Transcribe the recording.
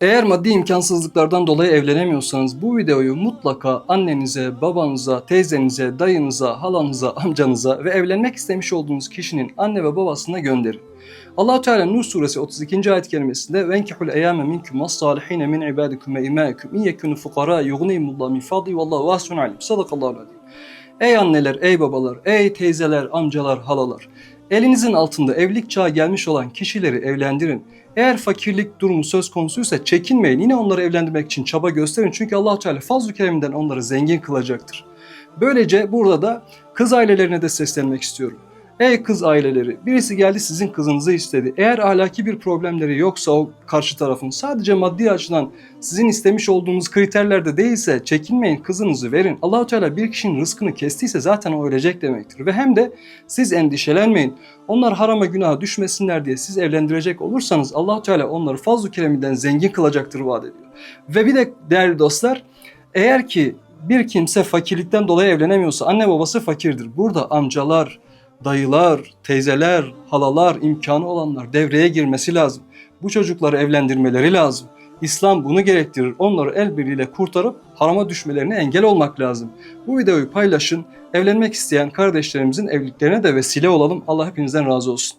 Eğer maddi imkansızlıklardan dolayı evlenemiyorsanız bu videoyu mutlaka annenize, babanıza, teyzenize, dayınıza, halanıza, amcanıza ve evlenmek istemiş olduğunuz kişinin anne ve babasına gönderin. Allah Teala Nur suresi 32. ayet kelimesinde venkihul eyyame minkum salihin min ibadikum ve imaikum in yekunu fuqara yughnihimullah min fadli vallahu vasun alim. Sadakallahu aleyhi. Ey anneler, ey babalar, ey teyzeler, amcalar, halalar. Elinizin altında evlilik çağı gelmiş olan kişileri evlendirin. Eğer fakirlik durumu söz konusuysa çekinmeyin. Yine onları evlendirmek için çaba gösterin. Çünkü allah Teala fazl-ı kereminden onları zengin kılacaktır. Böylece burada da kız ailelerine de seslenmek istiyorum. Ey kız aileleri, birisi geldi sizin kızınızı istedi. Eğer ahlaki bir problemleri yoksa o karşı tarafın sadece maddi açıdan sizin istemiş olduğunuz kriterlerde değilse çekinmeyin kızınızı verin. Allahu Teala bir kişinin rızkını kestiyse zaten o ölecek demektir. Ve hem de siz endişelenmeyin. Onlar harama günaha düşmesinler diye siz evlendirecek olursanız allah Teala onları fazl-ı kereminden zengin kılacaktır vaat ediyor. Ve bir de değerli dostlar eğer ki bir kimse fakirlikten dolayı evlenemiyorsa anne babası fakirdir. Burada amcalar, dayılar, teyzeler, halalar, imkanı olanlar devreye girmesi lazım. Bu çocukları evlendirmeleri lazım. İslam bunu gerektirir. Onları el birliğiyle kurtarıp harama düşmelerine engel olmak lazım. Bu videoyu paylaşın. Evlenmek isteyen kardeşlerimizin evliliklerine de vesile olalım. Allah hepinizden razı olsun.